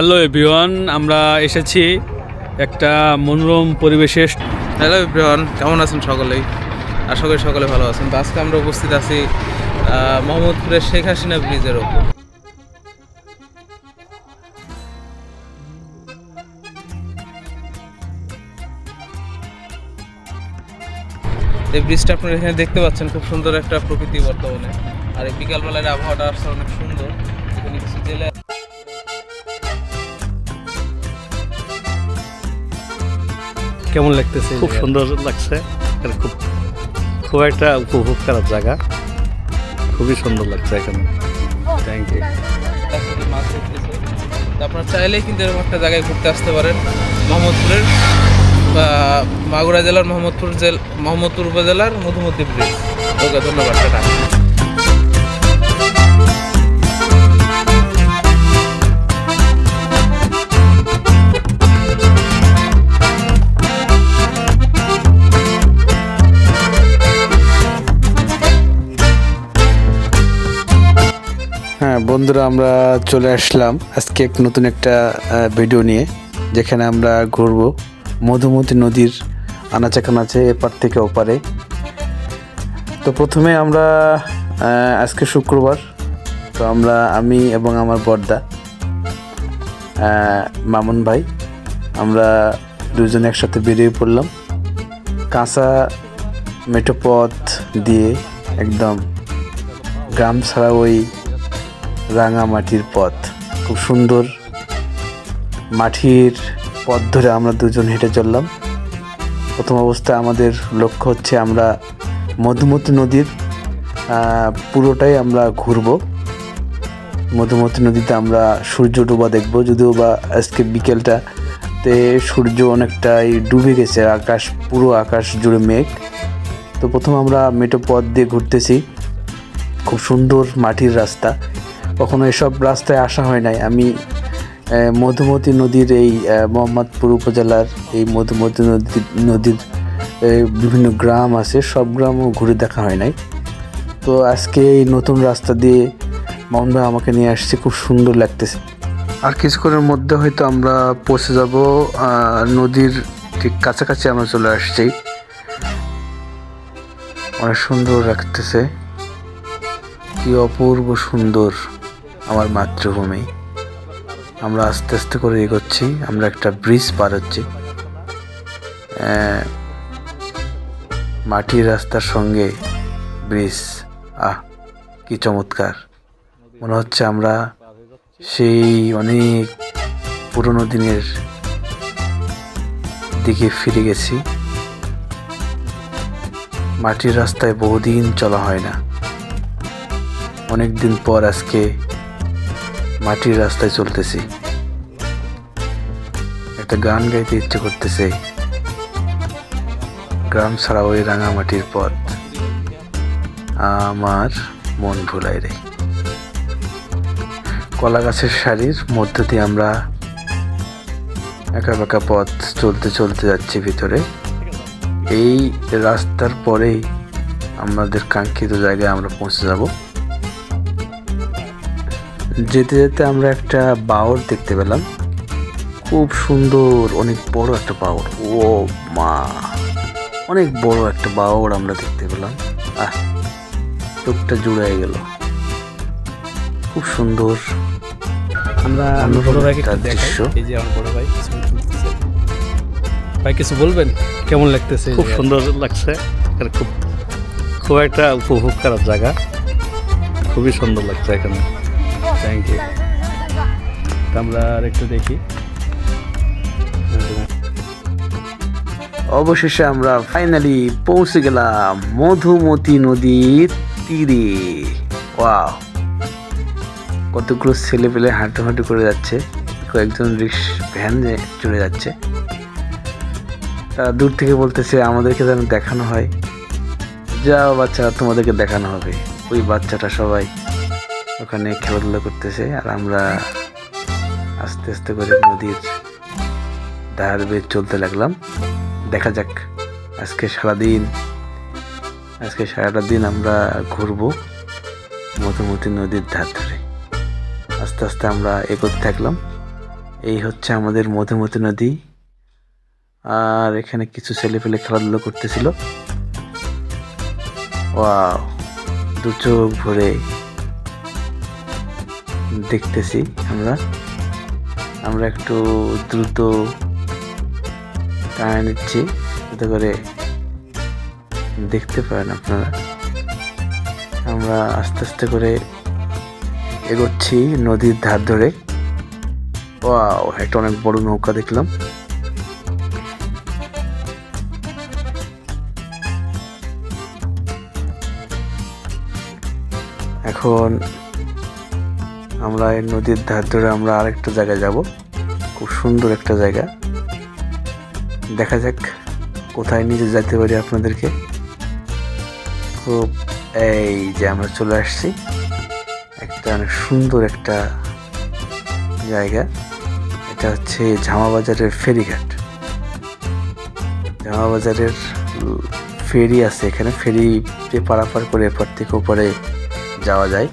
Hello everyone আমরা এসেছি একটা মনোরম পরিবেশে। হ্যালো এভরিওয়ান কেমন আছেন সকলেই? আশা করি সকলে ভালো আছেন। তো আজকে আমরা উপস্থিত আছি মোহাম্মদপুরের শেখ হাসিনা ব্রিজের ওপর। এই ব্রিজটা আপনারা এখানে দেখতে পাচ্ছেন, খুব সুন্দর একটা প্রকৃতি বর্তমানে। আর এই বিকালবেলার আবহাওয়াটা আসছে অনেক সুন্দর। এখানে কিছু জেলে কেমন লাগতেছে খুব সুন্দর লাগছে। এখানে খুব খুব একটা উপভোগ করার জায়গা। খুবই সুন্দর লাগছে এখানে। থ্যাংক ইউ আপনারা চাইলেই কিন্তু এরকম একটা জায়গায় ঘুরতে আসতে পারেন। মোহাম্মদপুরের বা মাগুরা জেলার মোহাম্মদপুর জেল মোহাম্মদপুর উপজেলার মধুমতি ব্রিজ। ওকে ধন্যবাদ টাটা। বন্ধুরা, আমরা চলে আসলাম আজকে এক নতুন একটা ভিডিও নিয়ে, যেখানে আমরা ঘুরবো মধুমতি নদীর আনাচে কানাচে এপার থেকে ওপারে। তো প্রথমে আমরা আজকে শুক্রবার, তো আমরা, আমি এবং আমার বর্দা মামুন ভাই, আমরা দুজন একসাথে বেরিয়ে পড়লাম কাঁচা মেঠো পথ দিয়ে একদম গ্রাম ছাড়া ওই রাঙা মাটির পথ। খুব সুন্দর মাটির পথ ধরে আমরা দুজন হেঁটে চললাম। প্রথম অবস্থায় আমাদের লক্ষ্য হচ্ছে আমরা মধুমতি নদীর পুরোটাই আমরা ঘুরবো। মধুমতি নদীতে আমরা সূর্য ডোবা দেখব, যদিও বা আজকে বিকেলটাতে সূর্য অনেকটাই ডুবে গেছে, আকাশ, পুরো আকাশ জুড়ে মেঘ। তো প্রথম আমরা মেটো পথ দিয়ে ঘুরতেছি। খুব সুন্দর মাটির রাস্তা। কখনো এসব রাস্তায় আসা হয় নাই। আমি মধুমতি নদীর এই মোহাম্মদপুর উপজেলার এই মধুমতি নদী নদীর বিভিন্ন গ্রাম আছে, সব গ্রামও ঘুরে দেখা হয় নাই। তো আজকে এই নতুন রাস্তা দিয়ে মোহন ভাই আমাকে নিয়ে আসছে, খুব সুন্দর লাগতেছে। আর কিছুক্ষণের মধ্যে হয়তো আমরা পৌঁছে যাব নদীর ঠিক কাছাকাছি আমরা চলে আসছি। অনেক সুন্দর লাগতেছে। কি অপূর্ব সুন্দর। আমার মাতৃভূমি। আমরা আস্তে আস্তে করে এগোচ্ছি, আমরা একটা ব্রিজ পার হচ্ছি। মাটির রাস্তার সঙ্গে ব্রিজ আহ, কি চমৎকার। মনে হচ্ছে আমরা সেই অনেক পুরনো দিনের দিকে ফিরে গেছি। মাটির রাস্তায় বহুদিন চলা হয় না। অনেক দিন পর আজকে মাটির রাস্তায় চলতেছি। একটা গান গাইতে ইচ্ছে করতেছে। গ্রাম ছাড়া ওই রাঙামাটির পথ আমার মন ভুলাই রে। কলা গাছের শাড়ির মধ্য দিয়ে আমরা একা বেঁকা পথ চলতে চলতে যাচ্ছি ভিতরে। এই রাস্তার পরেই আমাদের কাঙ্ক্ষিত জায়গায় আমরা পৌঁছে যাব। যেতে যেতে আমরা একটা বাওর দেখতে পেলাম। খুব সুন্দর অনেক বড় একটা বাওর ও মা। অনেক বড় একটা বাওর আমরা দেখতে পেলাম। আহ চোখটা জুড়ে গেল। খুব সুন্দর। আমরা বড় ভাইকে দৃশ্য। এই যে আমার বড় ভাই ভাই কিছু বলবেন? কেমন লাগতেছে? খুব সুন্দর লাগছে। এখানে খুব খুব একটা উপভোগ করার জায়গা। খুবই সুন্দর লাগছে এখানে। থ্যাংক ইউ আমরা একটু দেখি। অবশেষে আমরা ফাইনালি পৌঁছে গেলাম মধুমতি নদীর তীরে। ওয়াও কতগুলো ছেলে পেলে হাঁটু হাঁটু করে যাচ্ছে। কয়েকজন রিক্স ভ্যান চলে যাচ্ছে। তারা দূর থেকে বলতেছে, আমাদেরকে যেন দেখানো হয়। যাও বাচ্চারা, তোমাদেরকে দেখানো হবে। ওই বাচ্চাটা সবাই ওখানে খেলাধুলা করতেছে আর আমরা আস্তে আস্তে করে নদীর ধার বেয়ে চলতে লাগলাম। দেখা যাক আজকে সারাদিন, আজকে সারাটা দিন আমরা ঘুরবো মধুমতি নদীর ধার ধরে। আস্তে আস্তে আমরা এগোতে থাকলাম। এই হচ্ছে আমাদের মধুমতি নদী। আর এখানে কিছু ছেলে পেলে খেলাধুলো করতেছিল। ওয়াও দু চোখ ভরে দেখতেছি আমরা। আমরা একটু দ্রুত টানে নিচ্ছি, যাতে করে দেখতে পারেন আপনারা। আমরা আস্তে আস্তে করে এগোচ্ছি নদীর ধার ধরে। ও একটা অনেক বড় নৌকা দেখলাম। এখন আমরা এই নদীর ধার ধরে আমরা আরেকটা জায়গায় যাব। খুব সুন্দর একটা জায়গা। দেখা যাক কোথায় নিজে যেতে পারি আপনাদেরকে। খুব এই যে আমরা চলে আসছি। একটা অনেক সুন্দর একটা জায়গা। এটা হচ্ছে ঝামাবাজারের ফেরিঘাট। ঝামাবাজারের ফেরি আছে এখানে। ফেরিতে পারাপার করে এপার থেকে ওপারে যাওয়া যায়।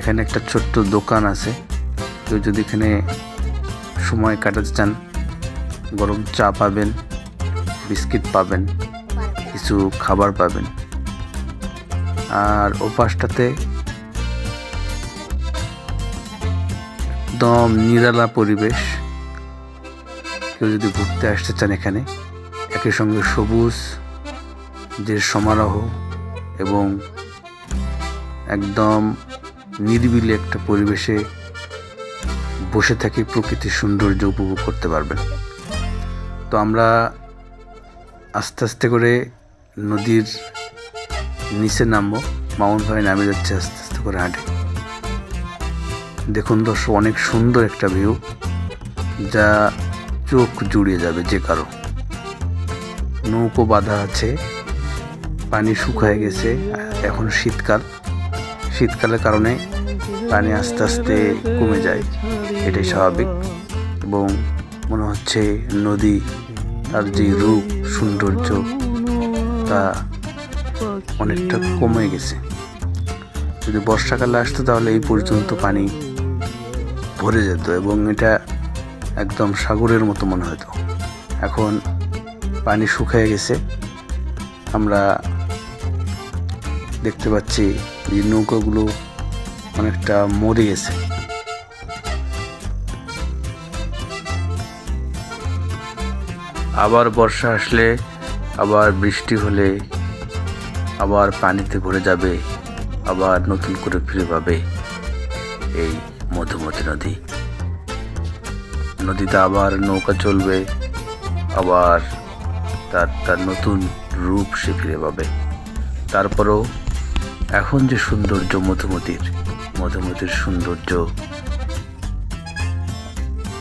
এখানে একটা ছোট্ট দোকান আছে। কেউ যদি এখানে সময় কাটাতে চান, গরম চা পাবেন, বিস্কিট পাবেন, কিছু খাবার পাবেন। আর ওপাশটাতে পাশটাতে একদম নিরালা পরিবেশ। কেউ যদি ঘুরতে আসতে চান এখানে, একই সঙ্গে সবুজ যে সমারোহ এবং একদম নিরিবিলি একটা পরিবেশে বসে থাকি প্রকৃতির সৌন্দর্য উপভোগ করতে পারবেন। তো আমরা আস্তে আস্তে করে নদীর নিচে নামবো। মাউন্ট ভাই নামে যাচ্ছে আস্তে আস্তে করে হাঁটে। দেখুন দর্শক, অনেক সুন্দর একটা ভিউ যা চোখ জুড়িয়ে যাবে যে কারও। নৌকো বাঁধা আছে, পানি শুকায় গেছে, এখন শীতকাল। শীতকালের কারণে পানি আস্তে আস্তে কমে যায়। এটাই স্বাভাবিক এবং মনে হচ্ছে নদী তার যে রূপ, সৌন্দর্য, তা অনেকটা কমে গেছে। যদি বর্ষাকালে আসতো তাহলে এই পর্যন্ত পানি ভরে যেত এবং এটা একদম সাগরের মতো মনে হতো। এখন পানি শুকিয়ে গেছে। আমরা দেখতে পাচ্ছি যে নৌকাগুলো অনেকটা মরে গেছে। আবার বর্ষা আসলে, আবার বৃষ্টি হলে, আবার পানিতে ভরে যাবে, আবার নতুন করে ফিরে পাবে এই মধুমতি নদী। নদীতে আবার নৌকা চলবে, আবার তার তার নতুন রূপ সে ফিরে পাবে। তারপরেও এখন যে সৌন্দর্য মধুমতির মধুমতির সৌন্দর্য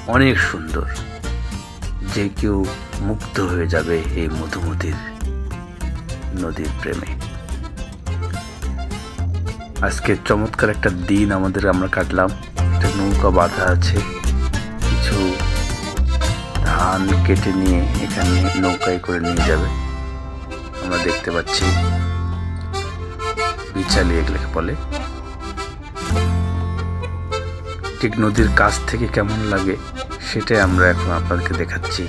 অনেক সুন্দর, যে কেউ মুগ্ধ হয়ে যাবে এই মধুমতির নদীর প্রেমে। আজকে চমৎকার একটা দিন আমাদের আমরা কাটলাম। একটা নৌকা বাঁধা আছে। কিছু ধান কেটে নিয়ে এখানে নৌকায় করে নিয়ে যাবে। আমরা দেখতে পাচ্ছি বিচালি এগুলোকে বলে। ঠিক নদীর কাছ থেকে কেমন লাগে সেটাই আমরা এখন আপনাদেরকে দেখাচ্ছি।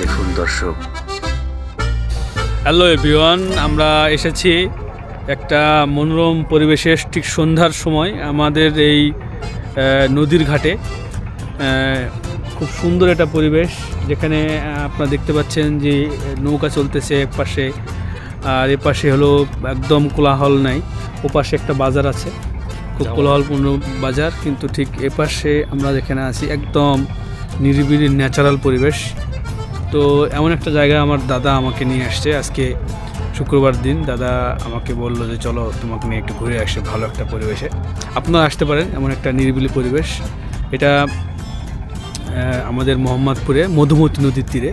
দেখুন দর্শক। হ্যালো এভিওয়ান আমরা এসেছি একটা মনোরম পরিবেশের ঠিক সন্ধ্যার সময় আমাদের এই নদীর ঘাটে। খুব সুন্দর একটা পরিবেশ যেখানে আপনারা দেখতে পাচ্ছেন যে নৌকা চলতেছে এক পাশে আর এ পাশে হলো একদম কোলাহল নাই ও পাশে একটা বাজার আছে খুব কোলাহলপূর্ণ বাজার কিন্তু ঠিক এ পাশে আমরা যেখানে আছি একদম নিরিবিলি ন্যাচারাল পরিবেশ। তো এমন একটা জায়গায় আমার দাদা আমাকে নিয়ে আসছে আজকে শুক্রবার দিন দাদা আমাকে বলল যে চলো তোমাকে নিয়ে একটু ঘুরে আসে ভালো একটা পরিবেশে। আপনারা আসতে পারেন এমন একটা নিরিবিলি পরিবেশ। এটা আমাদের মোহাম্মদপুরে মধুমতি নদীর তীরে।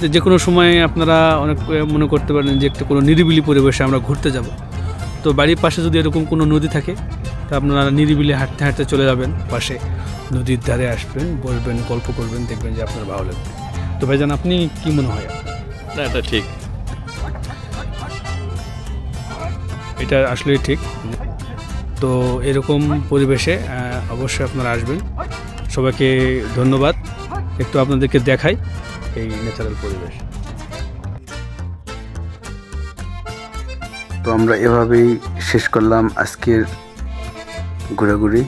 যে যে কোনো সময় আপনারা অনেক মনে করতে পারেন যে একটা কোনো নিরিবিলি পরিবেশে আমরা ঘুরতে যাব। তো বাড়ির পাশে যদি এরকম কোনো নদী থাকে তা আপনারা নিরিবিলি হাঁটতে হাঁটতে চলে যাবেন পাশে। নদীর ধারে আসবেন বসবেন গল্প করবেন দেখবেন যে আপনার ভালো লাগবে। তো ভাইজান আপনি কি মনে হয়? না এটা ঠিক। এটা আসলে ঠিক। তো এরকম পরিবেশে অবশ্যই আপনারা আসবেন। সবাইকে ধন্যবাদ। একটু আপনাদেরকে দেখাই। এই ন্যাচারাল পরিবেশ। তো আমরা এভাবেই শেষ করলাম আজকের ঘোরাঘুরি।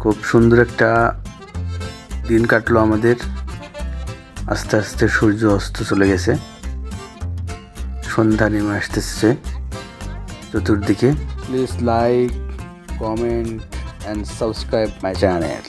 খুব সুন্দর একটা দিন কাটলো আমাদের। আস্তে আস্তে সূর্য অস্ত চলে গেছে। সন্ধ্যা নেমে আসতেছে চতুর্দিকে। Please like comment and subscribe my channel